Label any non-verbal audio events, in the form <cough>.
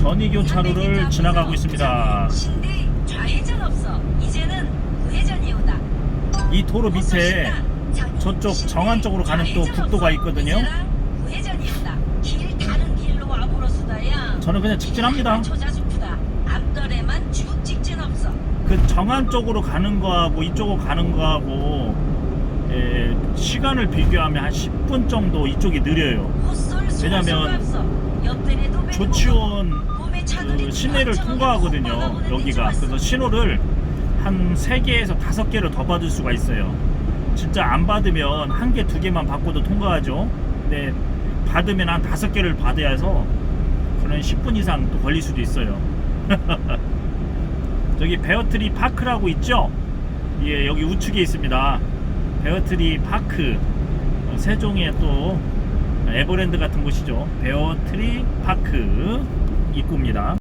전이 교차로를 지나가고 있습니다. 좌회전 없어. 이제는 우회전이 오다. 이 도로 밑에 저쪽 정안 쪽으로 가는 또 국도가 있거든요. 우회전이 오다. 길 다른 길로 와 보러수다야. 저는 그냥 직진합니다. 앞거래만 쭉 직진 없어. 그 정안 쪽으로 가는 거하고 이쪽으로 가는 거하고 에, 시간을 비교하면 한 10분 정도 이쪽이 느려요. 왜냐면 조치원 그 시내를 통과하거든요. 여기가 그래서 신호를 한 3개에서 5개를 더 받을 수가 있어요. 진짜 안 받으면 한 개, 두 개만 받고도 통과하죠. 근데 받으면 한 5개를 받아야 해서 그런 10분 이상 또 걸릴 수도 있어요. <laughs> 저기 베어트리 파크라고 있죠? 예, 여기 우측에 있습니다. 베어트리 파크. 어, 세종의 또 에버랜드 같은 곳이죠. 베어트리 파크 입구입니다.